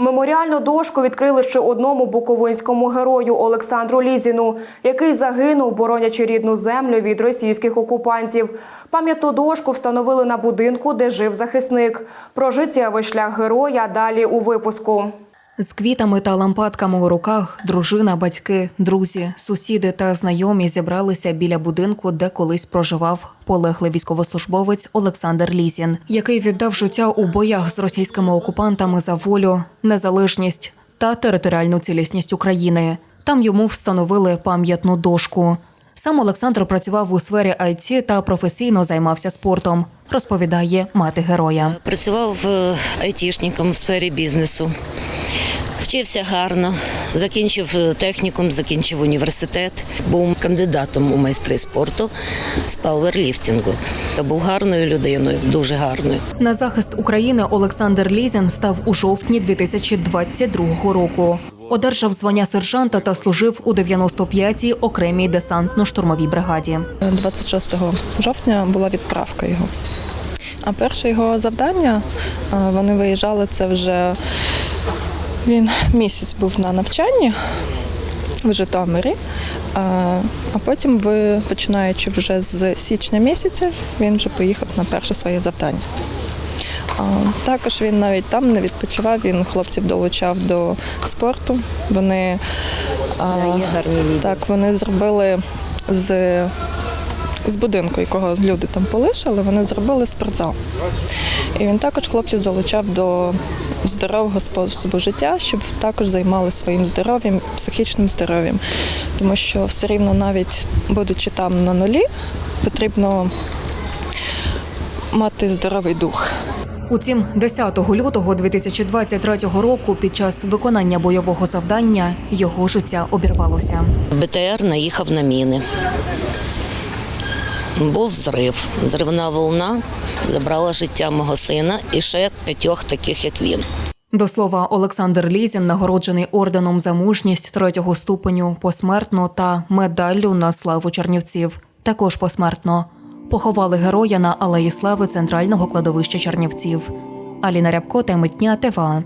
Меморіальну дошку відкрили ще одному буковинському герою Олександру Лізіну, який загинув, боронячи рідну землю від російських окупантів. Пам'ятну дошку встановили на будинку, де жив захисник. Про життєвий шлях героя далі у випуску. З квітами та лампадками у руках дружина, батьки, друзі, сусіди та знайомі зібралися біля будинку, де колись проживав полеглий військовослужбовець Олександр Лізін, який віддав життя у боях з російськими окупантами за волю, незалежність та територіальну цілісність України. Там йому встановили пам'ятну дошку. Сам Олександр працював у сфері IT та професійно займався спортом, розповідає мати героя. Працював е, айтішником в сфері бізнесу. Вчився гарно, закінчив е, технікум, закінчив університет. Був кандидатом у майстри спорту з пауерліфтингу. Я був гарною людиною, дуже гарною. На захист України Олександр Лізін став у жовтні 2022 року. Одержав звання сержанта та служив у 95-й окремій десантно-штурмовій бригаді. 26 жовтня була відправка його. А перше його завдання вони виїжджали це вже він місяць був на навчанні в Житомирі. А потім, починаючи вже з січня місяця, він вже поїхав на перше своє завдання. Також він навіть там не відпочивав, він хлопців долучав до спорту. Вони, так, вони зробили з, з будинку, якого люди там полишили, вони зробили спортзал. І він також хлопців залучав до здорового способу життя, щоб також займалися своїм здоров'ям, психічним здоров'ям. Тому що все рівно, навіть будучи там на нулі, потрібно мати здоровий дух. Утім, 10 лютого 2023 року, під час виконання бойового завдання, його життя обірвалося. БТР наїхав на міни. Був зрив. Зривна волна забрала життя мого сина і ще п'ятьох таких, як він. До слова, Олександр Лізін нагороджений орденом за мужність третього ступеню посмертно та медаллю на славу Чернівців. Також посмертно поховали героя на алеї слави центрального кладовища Чернівців. Аліна Рябко, теми дня ТВА.